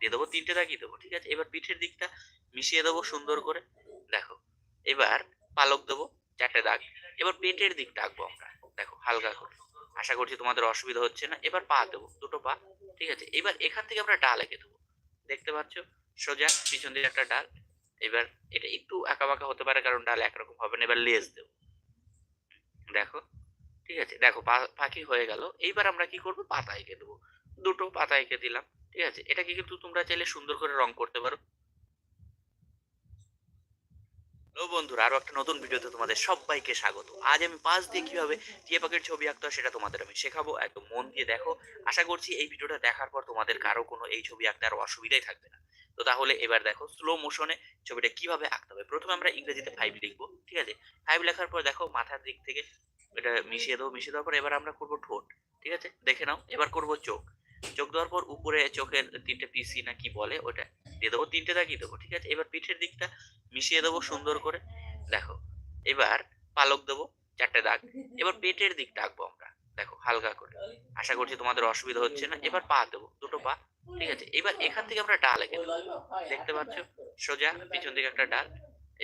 দিয়ে দেবো, তিনটে দাগিয়ে দেবো, ঠিক আছে? এবার পিঠের দিকটা মিশিয়ে দেবো সুন্দর করে, দেখো। এবার পালক দেবো, চারটে দাগ। এবার পেটের দিকটা আঁকবো আমরা, দেখো, হালকা করে। আশা করছি তোমাদের অসুবিধা হচ্ছে না। এবার পা দেবো, দুটো পা, ঠিক আছে? এবার এখান থেকে আমরা ডাল এঁকে দেবো। দেখতে পাচ্ছ? সোজা পিছন দিকে একটা ডাল। এবার এটা একটু আঁকা বাঁকা হতে পারে, কারণ ডাল একরকম হবে না। এবার লেজ দেবো। দেখো, ঠিক আছে? দেখো পাখি হয়ে গেল। এইবার আমরা কি করব? পাতা এঁকে দেবো। দুটো পাতা এঁকে দিলাম। ঠিক আছে? এটাকে কিন্তু তোমরা চাইলে সুন্দর করে রং করতে পারো। ও বন্ধুরা, আরও একটা নতুন ভিডিওতে তোমাদের সবাইকে স্বাগত। আজ আমি পাঁচ দিয়ে কীভাবে টিয়া পাখির ছবি আঁকতে হয় সেটা তোমাদের আমি শেখাবো। একদম মন দিয়ে দেখো। আশা করছি এই ভিডিওটা দেখার পর তোমাদের কারও কোনো এই ছবি আঁকতে আর অসুবিধাই থাকবে না। তো তাহলে এবার দেখো স্লো মোশনে ছবিটা কীভাবে আঁকতে হবে? প্রথমে আমরা ইংরেজিতে ফাইভ লিখব, ঠিক আছে? ফাইভ লেখার পর দেখো, মাথার দিক থেকে এটা মিশিয়ে দেবো, মিশিয়ে দেওয়ার পর এবার আমরা করব ঠোঁট, ঠিক আছে? দেখে নাও, এবার করব চোখ। চোখ দেওয়ার পর উপরে চোখের তিনটে পিসি না কি বলে ওটা দিয়ে দেবো, তিনটে দাগিয়ে দেবো, ঠিক আছে? এবার পিঠের দিকটা মিশিয়ে দেবো সুন্দর করে। দেখো, এবার পালক দেবো, চারটে দাগ। এবার পেটের দিকটা আঁকবো আমরা, দেখো, হালকা করে। আশা করছি তোমাদের অসুবিধা হচ্ছে না। এবার পা দেবো, দুটো পা, ঠিক আছে? এবার এখান থেকে আমরা ডাল এঁকে দেখতে পাচ্ছ? সোজা, পিছন দিকে একটা ডাল।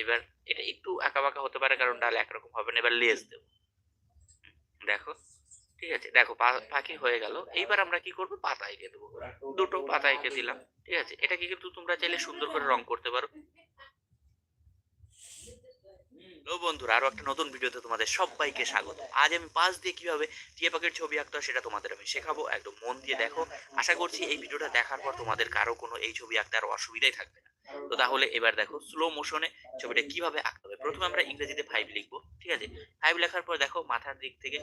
এবার এটা একটু আঁকা বাঁকা হতে পারে, কারণ ডাল একরকম হবে না। এবার লেজ দেবো। দেখো ঠিক আছে? দেখো পাখি হয়ে গেল। এইবার আমরা কি করব? পাতা এঁকে দেবো। দুটো পাতা এঁকে দিলাম। ঠিক আছে? এটাকে কিন্তু তোমরা চাইলে সুন্দর করে রং করতে পারো। বন্ধুরা আরও একটা নতুন ভিডিওতে তোমাদের সবাইকে স্বাগত। আজ আমি পাঁচ দিয়ে কীভাবে টিয়া পাখির ছবি আঁকতে হয় সেটা তোমাদের আমি শেখাবো। একদম মন দিয়ে দেখো। আশা করছি এই ভিডিওটা দেখার পর তোমাদের কারও কোনো এই ছবি আঁকতে আর অসুবিধাই থাকবে না। তো তাহলে এবার দেখো স্লো মোশনে ছবিটা কীভাবে আঁকতে হবে? প্রথমে আমরা ইংরেজিতে ফাইভ লিখব। ঠিক আছে? ফাইভ লেখার পর দেখো মাথার দিক থেকে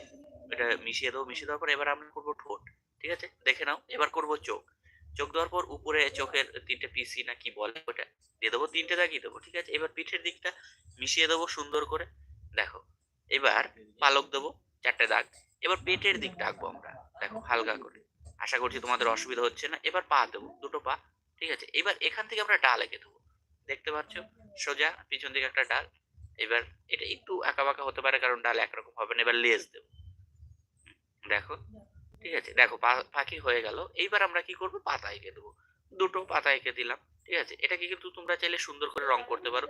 এটা মিশিয়ে দেবো, মিশিয়ে দেওয়ার পর এবার আমরা করব ঠোঁট, ঠিক আছে? দেখে নাও, এবার করব চোখ। চোখ দেওয়ার পর উপরে চোখের তিনটে পিসি না কি বলে ওটা, দিয়ে দেবো তিনটে দাগিয়ে দেবো, ঠিক আছে? এবার পিঠের দিকটা মিশিয়ে দেবো সুন্দর করে, দেখো। এবার পালক দেবো, চারটে দাগ। এবার পেটের দিকটা আঁকবো আমরা, দেখো, হালকা করে। আশা করছি তোমাদের অসুবিধা হচ্ছে না, এবার পা দেবো, দুটো পা, ঠিক আছে? এবার এখান থেকে আমরা ডাল এঁকে দেবো, দেখতে পাচ্ছ? সোজা পিছন দিকে একটা ডাল, এবার এটা একটু আঁকা বাঁকা হতে পারে, কারণ ডাল একরকম হবে না, এবার লেজ দেবো। দেখো, ঠিক আছে? দেখো পাখি হয়ে গেল। এইবার আমরা কি করব? পাতা এঁকে দেবো। দুটো পাতা এঁকে দিলাম, ঠিক আছে? এটাকে কিন্তু তোমরা চাইলে সুন্দর করে রং করতে পারো।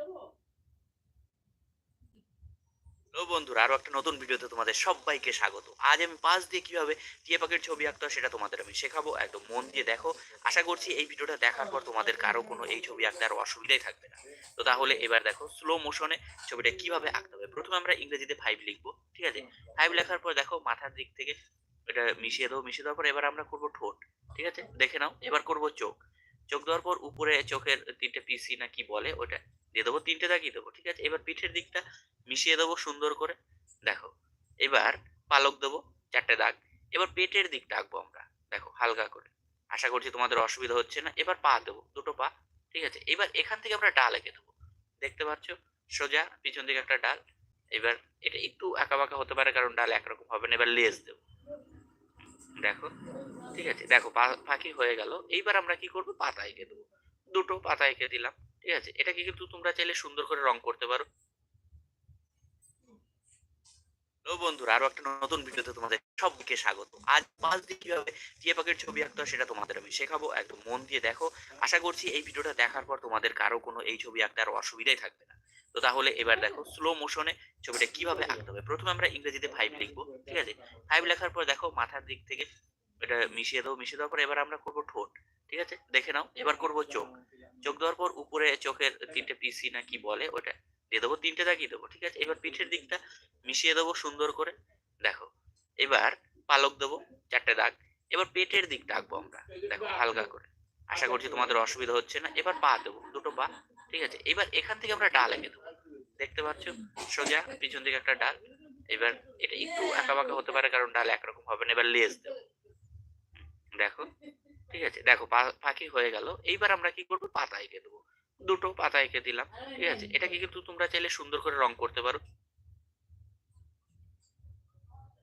বন্ধুরা, আরও একটা নতুন ভিডিওতে তোমাদের সবাইকে স্বাগত। আজ আমি পাঁচ দিয়ে কীভাবে টিয়া পাখির ছবি আঁকতে হয় সেটা তোমাদের আমি শেখাবো। একদম মন দিয়ে দেখো। আশা করছি এই ভিডিওটা দেখার পর তোমাদের কারও কোনো এই ছবি আঁকতে আর অসুবিধাই থাকবে না। তো তাহলে এবার দেখো স্লো মোশনে ছবিটা কীভাবে আঁকতে হবে? প্রথমে আমরা ইংরেজিতে ফাইভ লিখব, ঠিক আছে? ফাইভ লেখার পর দেখো, মাথার দিক থেকে এটা মিশিয়ে দেবো, মিশিয়ে দেওয়ার পর এবার আমরা করব ঠোঁট, ঠিক আছে? দেখে নাও, এবার করব চোখ। চোখ দেওয়ার পর উপরে চোখের তিনটে পিসি না কি বলে, ওটা দিয়ে দেবো, তিনটে দাগিয়ে দেবো, ঠিক আছে? এবার পিঠের দিকটা মিশিয়ে দেবো সুন্দর করে। দেখো, এবার পালক দেবো চারটে দাগ, এবার পেটের দিকটা আঁকবো আমরা। দেখো, হালকা করে। আশা করছি তোমাদের অসুবিধা হচ্ছে না। এবার পা দেবো, দুটো পা, ঠিক আছে? এবার এখান থেকে আমরা ডাল এঁকে দেবো। দেখতে পাচ্ছ? সোজা পিছন দিকে একটা ডাল। এবার এটা একটু আঁকা বাঁকা হতে পারে, কারণ ডাল একরকম হবে না। এবার লেজ দেবো। দেখো, ঠিক আছে? দেখো পাখি হয়ে গেল। এইবার আমরা কি করব? পাতা এঁকে দেবো। দুটো পাতা এঁকে দিলাম, ঠিক আছে? এটাকে কিন্তু তোমরা চাইলে সুন্দর করে রং করতে পারো। ও বন্ধুরা, আরও একটা নতুন ভিডিওতে তোমাদের সবাইকে স্বাগত। আজ পাঁচ দিয়ে কীভাবে টিয়া পাখির ছবি আঁকতে হয় সেটা তোমাদের আমি শেখাবো, একদম মন দিয়ে দেখো। আশা করছি এই ভিডিওটা দেখার পর তোমাদের কারও কোনো এই ছবি আঁকতে আর অসুবিধাই থাকবে না। তো তাহলে এবার দেখো স্লো মোশনে ছবিটা কীভাবে আঁকতে হবে? প্রথমে আমরা ইংরেজিতে ফাইভ লিখব, ঠিক আছে? ফাইভ লেখার পর দেখো, মাথার দিক থেকে এটা মিশিয়ে দেবো মিশিয়ে দেওয়ার পর এবার আমরা করব ঠোঁট, ঠিক আছে? দেখে নাও, এবার করব চোখ। চোখ দেওয়ার পর উপরে চোখের তিনটে পিসি না কি বলে ওটা? দিয়ে দেবো তিনটে দাগিয়ে দেবো, ঠিক আছে? এবার পিঠের দিকটা মিশিয়ে দেবো সুন্দর করে। দেখো, এবার পালক দেবো চারটে দাগ। এবার পেটের দিকটা আঁকবো আমরা, দেখো, হালকা করে। আশা করছি তোমাদের অসুবিধা হচ্ছে না। এবার পা দেবো, দুটো পা, ঠিক আছে? এবার এখান থেকে আমরা ডাল এঁকে দেবো। দেখতে পাচ্ছ? সোজা, পিছন দিকে একটা ডাল। এবার এটা একটু আঁকা বাঁকা হতে পারে, কারণ ডাল একরকম হবে না। এবার লেজ দেবো। দেখো, ঠিক আছে? দেখো পাখি হয়ে গেল। এইবার আমরা কি করব? পাতা এঁকে দেবো। দুটো পাতা এঁকে দিলাম, ঠিক আছে? এটাকে কিন্তু তোমরা চাইলে সুন্দর করে রং করতে পারো।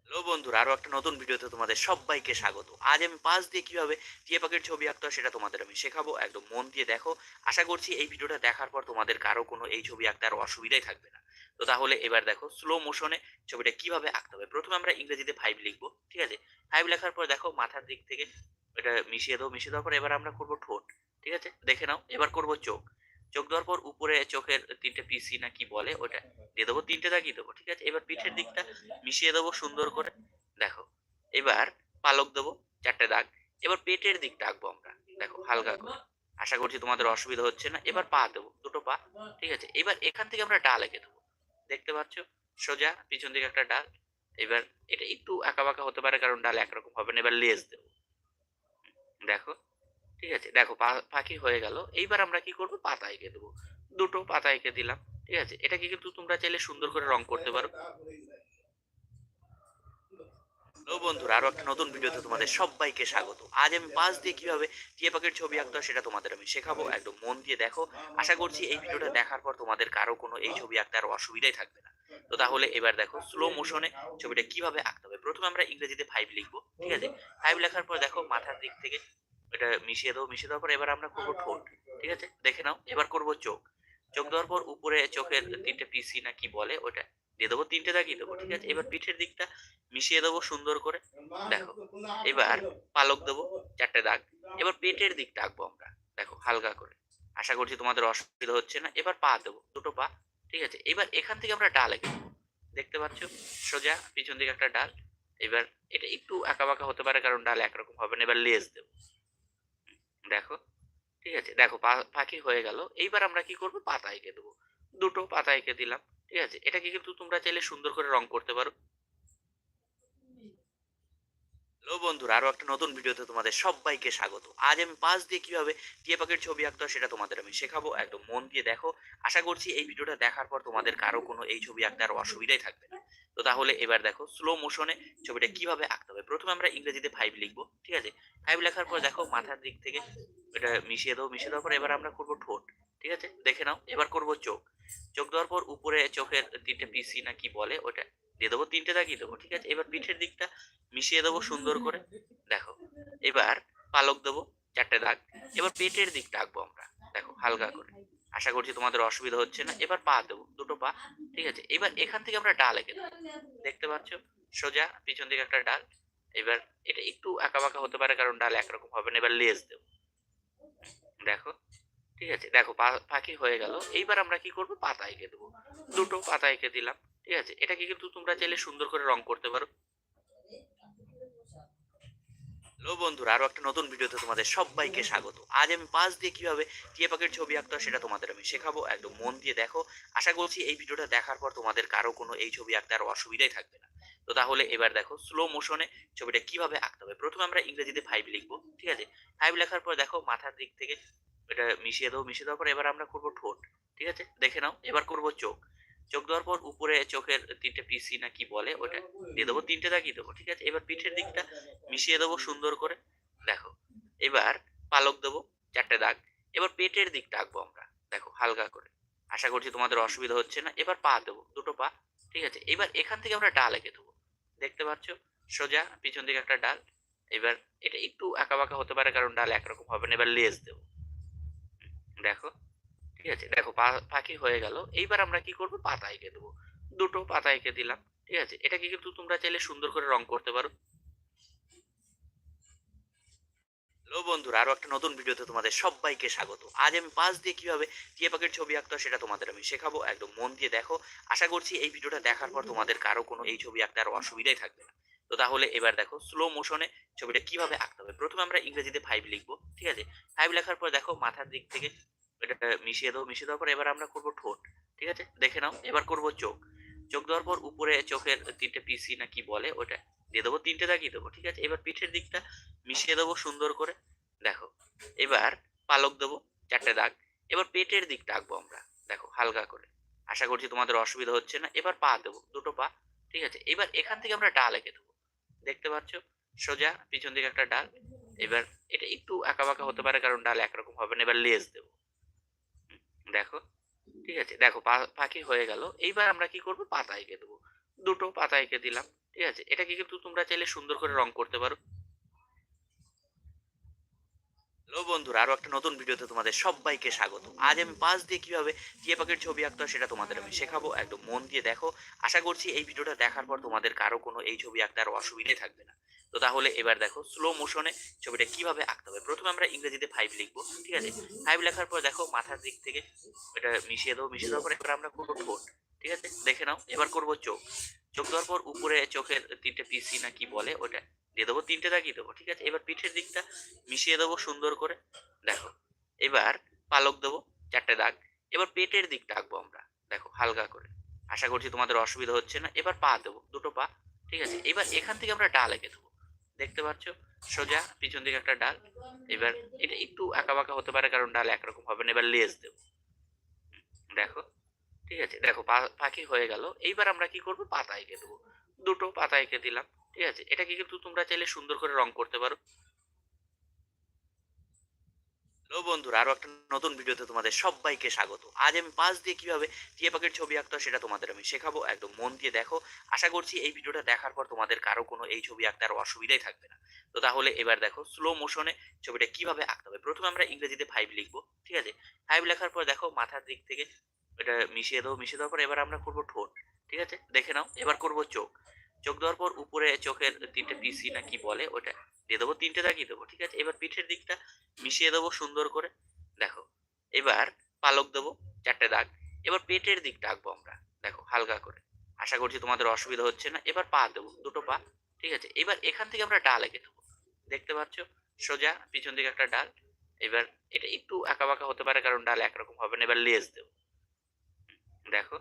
হ্যালো বন্ধুরা, আরও একটা নতুন ভিডিওতে তোমাদের সবাইকে স্বাগত। আজ আমি পাঁচ দিয়ে কীভাবে টিয়া পাখির ছবি আঁকতে হয় সেটা তোমাদের আমি শেখাবো। একদম মন দিয়ে দেখো। আশা করছি এই ভিডিওটা দেখার পর তোমাদের কারও কোনো এই ছবি আঁকতে আর অসুবিধাই থাকবে না। তো তাহলে এবার দেখো স্লো মোশনে ছবিটা কীভাবে আঁকতে হবে? প্রথমে আমরা ইংরেজিতে ফাইভ লিখব, ঠিক আছে? ফাইভ লেখার পর দেখো, মাথার দিক থেকে এটা মিশিয়ে দেবো মিশিয়ে দেওয়ার পর এবার আমরা করব ঠোঁট, ঠিক আছে? দেখে নাও, এবার করব চোখ। চোখ দেওয়ার পর উপরে চোখের তিনটে পিসি না কি বলে ওটা দিয়ে দেবো, তিনটে দাগিয়ে দেবো, ঠিক আছে? এবার পিঠের দিকটা মিশিয়ে দেবো সুন্দর করে, দেখো। এবার পালক দেবো, চারটে দাগ। এবার পেটের দিকটা আঁকবো আমরা, দেখো, হালকা করে। আশা করছি তোমাদের অসুবিধা হচ্ছে না। এবার পা দেবো, দুটো পা, ঠিক আছে? এবার এখান থেকে আমরা ডাল এঁকে দেবো। দেখতে পাচ্ছ? সোজা, পিছন দিকে একটা ডাল। এবার এটা একটু আঁকা বাঁকা হতে পারে, কারণ ডাল একরকম হবে না। এবার লেজ দেবো। দেখো ঠিক আছে? দেখো পাখি হয়ে গেল। এইবার আমরা কি করব? পাতা এঁকে দেবো। দুটো পাতা এঁকে দিলাম, ঠিক আছে? এটাকে কিন্তু তোমরা চাইলে সুন্দর করে রং করতে পারো। বন্ধুরা, আরও একটা নতুন ভিডিওতে তোমাদের সবাইকে স্বাগত। আজ আমি পাশ দিয়ে কীভাবে টিয়া পাখির ছবি আঁকতে হয় সেটা তোমাদের আমি শেখাবো। একদম মন দিয়ে দেখো। আশা করছি এই ভিডিওটা দেখার পর তোমাদের কারও কোনো এই ছবি আঁকতে আর অসুবিধাই থাকবে না। তো তাহলে এবার দেখো স্লো মোশনে ছবিটা কীভাবে আঁকতে হবে? প্রথমে আমরা ইংরেজিতে ফাইভ লিখব, ঠিক আছে? ফাইভ লেখার পর দেখো, মাথার দিক থেকে এটা মিশিয়ে দেবো মিশিয়ে দেওয়ার পর এবার আমরা করব ঠোঁট ঠিক আছে? দেখে নাও এবার করব চোখ। চোখ দেওয়ার পর উপরে চোখের তিনটে পিসি না কি বলে ওটা দিয়ে দেবো তিনটে দাগিয়ে দেবো ঠিক আছে? এবার পিঠের দিকটা মিশিয়ে দেবো সুন্দর করে। দেখো এবার পালক দেবো চারটে দাগ। এবার পেটের দিকটা আঁকবো আমরা। দেখো হালকা করে। আশা করছি তোমাদের অসুবিধা হচ্ছে না। এবার পা দেবো দুটো পা ঠিক আছে? এবার এখান থেকে আমরা ডাল এঁকে দেবো দেখতে পাচ্ছ? সোজা পিছন দিকে একটা ডাল। এবার এটা একটু আঁকা বাঁকা হতে পারে কারণ ডাল একরকম হবে না। এবার লেজ দেবো। দেখো, ঠিক আছে? দেখো পাখি হয়ে গেল। এইবার আমরা কি করব? পাতা এঁকে দেবো। দুটো পাতা এঁকে দিলাম, ঠিক আছে? এটাকে কিন্তু তোমরা চাইলে সুন্দর করে রং করতে পারো। হ্যালো বন্ধুরা, আরও একটা নতুন ভিডিওতে তোমাদের সবাইকে স্বাগত। আজ আমি পাশ দিয়ে কীভাবে টিয়া পাখির ছবি আঁকতে হয় সেটা তোমাদের আমি শেখাবো। একদম মন দিয়ে দেখো। আশা করছি এই ভিডিওটা দেখার পর তোমাদের কারও কোনো এই ছবি আঁকতে আর অসুবিধাই থাকবে না। তো তাহলে এবার দেখো স্লো মোশনে ছবিটা কীভাবে আঁকতে হবে? প্রথমে আমরা ইংরেজিতে ফাইভ লিখব, ঠিক আছে? ফাইভ লেখার পর দেখো মাথার দিক থেকে এটা মিশিয়ে দেবো মিশিয়ে দেওয়ার পর এবার আমরা করব ঠোঁট, ঠিক আছে? দেখে নাও, এবার করব চোখ। চোখ দেওয়ার পর উপরে চোখের তিনটে পিসি না কি বলে ওটা দিয়ে দেবো, তিনটে দাগিয়ে দেবো, ঠিক আছে? এবার পিঠের দিকটা মিশিয়ে দেবো সুন্দর করে, দেখো। এবার পালক দেবো, চারটে দাগ। এবার পেটের দিকটা আঁকবো আমরা, দেখো, হালকা করে। আশা করছি তোমাদের অসুবিধা হচ্ছে না। এবার পা দেবো। দুটো পা, ঠিক আছে? এবার এখান থেকে আমরা ডাল এঁকে দেখতে পাচ্ছ? সোজা পিছন দিকে একটা ডাল। এবার এটা একটু আঁকা বাঁকা হতে পারে, কারণ ডাল একরকম হবে না। এবার লেজ দেব। দেখো, ঠিক আছে? দেখো পাখি হয়ে গেল। এইবার আমরা কি করব? পাতা এঁকে দেবো। দুটো পাতা এঁকে দিলাম, ঠিক আছে? এটাকে কিন্তু তোমরা চাইলে সুন্দর করে রং করতে পারো। হ্যালো বন্ধুরা, আরও একটা নতুন ভিডিওতে তোমাদের সবাইকে স্বাগত। আজ আমি পাশ দিয়ে কীভাবে টিয়া পাখির ছবি আঁকতে হয় সেটা তোমাদের আমি শেখাবো। একদম মন দিয়ে দেখো। আশা করছি এই ভিডিওটা দেখার পর তোমাদের কারও কোনো এই ছবি আঁকতে আর অসুবিধাই থাকবে না। তো তাহলে এবার দেখো স্লো মোশনে ছবিটা কীভাবে আঁকতে হবে? প্রথমে আমরা ইংরেজিতে ফাইভ লিখব, ঠিক আছে? ফাইভ লেখার পর দেখো, মাথার দিক থেকে এটা মিশিয়ে দেবো মিশিয়ে দেওয়ার পর এবার আমরা করব ঠোঁট, ঠিক আছে? দেখে নাও, এবার করব চোখ। চোখ দেওয়ার পর উপরে চোখের তিনটে পিসি না কি বলে ওটা? দিয়ে দেবো, তিনটে দাগিয়ে দেবো, ঠিক আছে? এবার পিঠের দিকটা মিশিয়ে দেবো সুন্দর করে, দেখো। এবার পালক দেবো, চারটে দাগ। এবার পেটের দিকটা আঁকবো আমরা, দেখো, হালকা করে। আশা করছি তোমাদের অসুবিধা হচ্ছে না। এবার পা দেবো, দুটো পা, ঠিক আছে? এবার এখান থেকে আমরা ডাল এঁকে দেবো। দেখতে পাচ্ছ? সোজা, পিছন দিকে একটা ডাল। এবার এটা একটু আঁকা বাঁকা হতে পারে, কারণ ডাল একরকম হবে না। এবার লেজ দেবো। দেখো, ঠিক আছে? দেখো, পা- পাখি হয়ে গেল। এইবার আমরা কি করব? পাতা এঁকে দেবো। দুটো পাতা এঁকে দিলাম। ঠিক আছে? এটাকে কিন্তু তোমরা চাইলে সুন্দর করে রং করতে পারো। হ্যালো বন্ধুরা, আরও একটা নতুন ভিডিওতে তোমাদের সবাইকে স্বাগত। আজ আমি পাশ দিয়ে কীভাবে টিয়া পাখির ছবি আঁকতে হয় সেটা তোমাদের আমি শেখাবো। একদম মন দিয়ে দেখো। আশা করছি এই ভিডিওটা দেখার পর তোমাদের কারও কোনো এই ছবি আঁকতে আর অসুবিধাই থাকবে না। তো তাহলে এবার দেখো স্লো মোশনে ছবিটা কীভাবে আঁকতে হবে? প্রথমে আমরা ইংরেজিতে ফাইভ লিখব, ঠিক আছে? ফাইভ লেখার পর দেখো, মাথার দিক থেকে এটা মিশিয়ে দেবো মিশিয়ে দেওয়ার পর এবার আমরা করব ঠোঁট, ঠিক আছে? দেখে নাও, এবার করব চোখ। চোখ দেওয়ার পর উপরে চোখের তিনটে পিসি না কি বলে, ওটা দিয়ে দেবো, তিনটে দাগিয়ে দেবো, ঠিক আছে? এবার পিঠের দিকটা মিশিয়ে দেবো সুন্দর করে, দেখো। এবার পালক দেবো, চারটে দাগ। এবার পেটের দিকটা আঁকবো আমরা, দেখো, হালকা করে। আশা করছি তোমাদের অসুবিধা হচ্ছে না। এবার পা দেবো, দুটো পা, ঠিক আছে? এবার এখান থেকে আমরা ডাল এঁকে দেবো। দেখতে পাচ্ছ? সোজা পিছন দিকে একটা ডাল। এবার এটা একটু আঁকা বাঁকা হতে পারে, কারণ ডাল একরকম হবে না। এবার লেজ দেবো। দেখো ঠিক আছে? দেখো পাখি হয়ে গেল। এইবার আমরা কি করব? পাতা এঁকে দেবো। দুটো পাতা এঁকে দিলাম, ঠিক আছে? এটাকে কিন্তু তোমরা চাইলে সুন্দর করে রং করতে পারো। হ্যালো বন্ধুরা, আরও একটা নতুন ভিডিওতে তোমাদের সবাইকে স্বাগত। আজ আমি পাশ দিয়ে কীভাবে টিয়া পাখির ছবি আঁকতে হয় সেটা তোমাদের আমি শেখাবো। একদম মন দিয়ে দেখো। আশা করছি এই ভিডিওটা দেখার পর তোমাদের কারও কোনো এই ছবি আঁকতে আর অসুবিধাই থাকবে না। তো তাহলে এবার দেখো স্লো মোশনে ছবিটা কীভাবে আঁকতে হবে? প্রথমে আমরা ইংরেজিতে ফাইভ লিখব, ঠিক আছে? ফাইভ লেখার পর দেখো, মাথার দিক থেকে এটা মিশিয়ে দেবো, মিশিয়ে দেওয়ার পর এবার আমরা করব ঠোঁট, ঠিক আছে? দেখে নাও, এবার করব চোখ। চোখ দেওয়ার পর উপরে চোখের তিনটে পিসি না কি বলে ওটা দিয়ে দেবো, তিনটে দাগিয়ে দেবো, ঠিক আছে? এবার পিঠের দিকটা মিশিয়ে দেবো সুন্দর করে, দেখো। এবার পালক দেবো, চারটে দাগ। এবার পেটের দিকটা আঁকবো আমরা, দেখো, হালকা করে। আশা করছি তোমাদের অসুবিধা হচ্ছে না। এবার পা দেবো, দুটো পা, ঠিক আছে? এবার এখান থেকে আমরা ডাল এঁকে দেবো। দেখতে পাচ্ছ? সোজা, পিছন দিকে একটা ডাল। এবার এটা একটু আঁকা বাঁকা হতে পারে, কারণ ডাল একরকম হবে না। এবার লেজ দেবো। দেখো, ঠিক আছে? দেখো পাখি হয়ে গেল। এইবার আমরা কি করব? পাতা এঁকে দেবো। দুটো পাতা এঁকে দিলাম। ঠিক আছে? এটাকে কিন্তু তোমরা চাইলে সুন্দর করে রং করতে পারো। হ্যালো বন্ধুরা, আরও একটা নতুন ভিডিওতে তোমাদের সবাইকে স্বাগত। আজ আমি পাশ দিয়ে কীভাবে টিয়া পাখির ছবি আঁকতে হয় সেটা তোমাদের আমি শেখাবো। একদম মন দিয়ে দেখো। আশা করছি এই ভিডিওটা দেখার পর তোমাদের কারও কোনো এই ছবি আঁকতে আর অসুবিধাই থাকবে না। তো তাহলে এবার দেখো স্লো মোশনে ছবিটা কীভাবে আঁকতে হবে? প্রথমে আমরা ইংরেজিতে ফাইভ লিখব, ঠিক আছে? ফাইভ লেখার পর দেখো, মাথার দিক থেকে এটা মিশিয়ে দেবো মিশিয়ে দেওয়ার পর এবার আমরা করব ঠোঁট, ঠিক আছে? দেখে নাও, এবার করব চোখ। চোখ দেওয়ার পর উপরে চোখের তিনটে পিসি না কি বলে, ওটা দিয়ে দেবো, তিনটে দাগিয়ে দেবো, ঠিক আছে? এবার পিঠের দিকটা মিশিয়ে দেবো সুন্দর করে, দেখো। এবার পালক দেবো, চারটে দাগ। এবার পেটের দিকটা আঁকবো আমরা, দেখো, হালকা করে। আশা করছি তোমাদের অসুবিধা হচ্ছে না। এবার পা দেবো, দুটো পা, ঠিক আছে? এবার এখান থেকে আমরা ডাল এঁকে দেবো। দেখতে পাচ্ছ? সোজা পিছন দিকে একটা ডাল। এবার এটা একটু আঁকা বাঁকা হতে পারে, কারণ ডাল একরকম হবে না। এবার লেজ দেবো। দেখো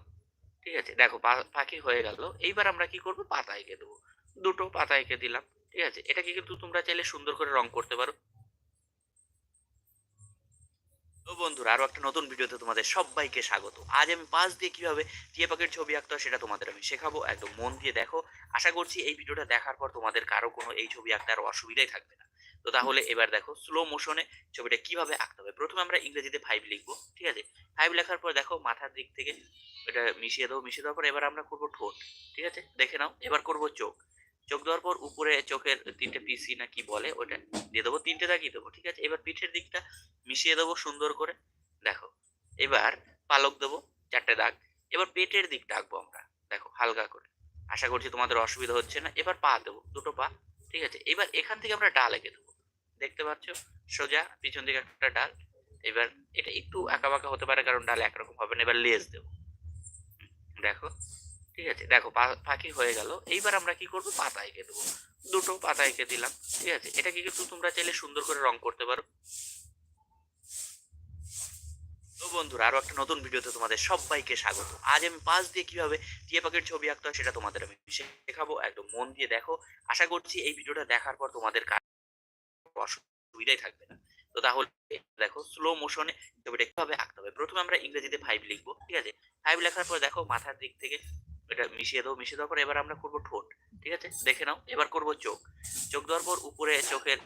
ঠিক আছে? দেখো পাখি হয়ে গেল। এইবার আমরা কি করব? পাতা এঁকে দেবো। দুটো পাতা এঁকে দিলাম, ঠিক আছে? এটাকে কিন্তু তোমরা চাইলে সুন্দর করে রং করতে পারো। তো বন্ধুরা, আরও একটা নতুন ভিডিওতে তোমাদের সবাইকে স্বাগত। আজ আমি পাশ দিয়ে কীভাবে টিয়া পাখির ছবি আঁকতে হয় সেটা তোমাদের আমি শেখাবো। একদম মন দিয়ে দেখো। আশা করছি এই ভিডিওটা দেখার পর তোমাদের কারও কোনো এই ছবি আঁকতে আর অসুবিধাই থাকবে না। তো তাহলে এবার দেখো স্লো মোশনে ছবিটা কীভাবে আঁকতে হবে। প্রথমে আমরা ইংরেজিতে ফাইভ লিখব ঠিক আছে? ফাইভ লেখার পর দেখো মাথার দিক থেকে এটা মিশিয়ে দেবো মিশিয়ে দেওয়ার পর এবার আমরা করব ঠোঁট ঠিক আছে? দেখে নাও এবার করব চোখ। চোখ দেওয়ার পর উপরে চোখের তিনটে পিসি না কি বলে ওটা দিয়ে দেবো তিনটে দাগিয়ে দেবো ঠিক আছে? এবার পিঠের দিকটা মিশিয়ে দেবো সুন্দর করে দেখো। এবার পালক দেবো চারটে দাগ। এবার পেটের দিকটা আঁকবো আমরা দেখো হালকা করে। আশা করছি তোমাদের অসুবিধা হচ্ছে না। এবার পা দেবো দুটো পা ঠিক আছে? এবার এখান থেকে আমরা ডাল এঁকে দেবো। দেখতে পাচ্ছ? সোজা পিছন দিকে একটা ডাল। এবার এটা একটু আঁকা বাঁকা হতে পারে, কারণ ডাল একরকম হবে না। এবার লেজ দেবো। দেখো, ঠিক আছে? দেখো পাখি হয়ে গেল। এইবার আমরা কি করব? পাতা এঁকে দেবো। দুটো পাতা এঁকে দিলাম, ঠিক আছে? এটাকে কিন্তু তোমরা চাইলে সুন্দর করে রং করতে পারো। তো বন্ধুরা, আরও একটা নতুন ভিডিওতে তোমাদের সবাইকে স্বাগত। আজ আমি পাশ দিয়ে কীভাবে টিয়া পাখির ছবি আঁকতে হয় সেটা তোমাদের আমি শেখাবো। একদম মন দিয়ে দেখো। আশা করছি এই ভিডিওটা দেখার পর তোমাদের কারও অসুবিধাই থাকবে না। তো তাহলে দেখো স্লো মোশনে ছবিটা কীভাবে আঁকতে হবে? প্রথমে আমরা ইংরেজিতে ফাইভ লিখব, ঠিক আছে? ফাইভ লেখার পর দেখো মাথার দিক থেকে এটা মিশিয়ে দেবো মিশিয়ে দেওয়ার পর এবার আমরা করব ঠোঁট, ঠিক আছে? দেখে নাও, এবার করব চোখ। চোখ দেওয়ার পর উপরে চোখের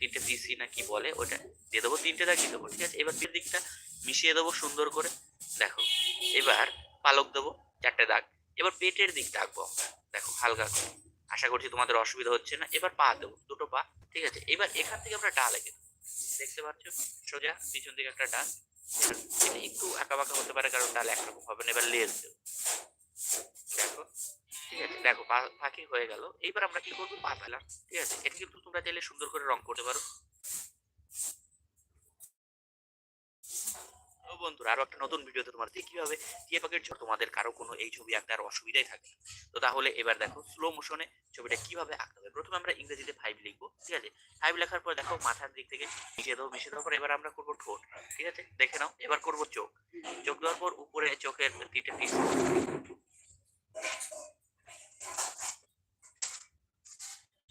তিনটে পিসি না কি বলে ওটা দিয়ে দেবো, তিনটে দাগিয়ে দেবো, ঠিক আছে? এবার পিঠের দিকটা মিশিয়ে দেবো সুন্দর করে, দেখো। এবার পালক দেবো চারটে দাগ, এবার পেটের দিকটা আঁকবো আমরা, দেখো হালকা করে। আশা করছি তোমাদের অসুবিধা হচ্ছে না। এবার পা দেবো, দুটো পা, ঠিক আছে? এবার এখান থেকে আমরা ডাল এঁকে দেখতে পাচ্ছ? সোজা, পিছন থেকে একটা ডাল। এটা একটু আঁকা বাঁকা হতে পারে, কারণ ডাল একরকম হবে না। এবার লেজ দেবো। দেখো, ঠিক আছে? দেখো, পা- ফাঁকি হয়ে গেল। এইবার আমরা কি করব? পা পেলাম ঠিক আছে? এটা কিন্তু তোমরা চাইলে সুন্দর করে রং করতে পারো। বন্ধুরা, আরও একটা নতুন ভিডিও তোমার দেখি হবে টিয়া পাখির ঝড়, তোমাদের কারও কোনো এই ছবি আঁকতে আর অসুবিধাই থাকে। তো তাহলে এবার দেখো স্লো মোশনে ছবিটা কীভাবে আঁকতে হবে। প্রথমে আমরা ইংরেজিতে ফাইভ লিখব, ঠিক আছে? ফাইভ লেখার পর দেখো, মাথার দিক থেকে মিশিয়ে দেবো মিশিয়ে দেওয়ার পর এবার আমরা করব ঠোঁট, ঠিক আছে? দেখে নাও, এবার করব চোখ। চোখ দেওয়ার পর উপরে চোখের তিনটে পিস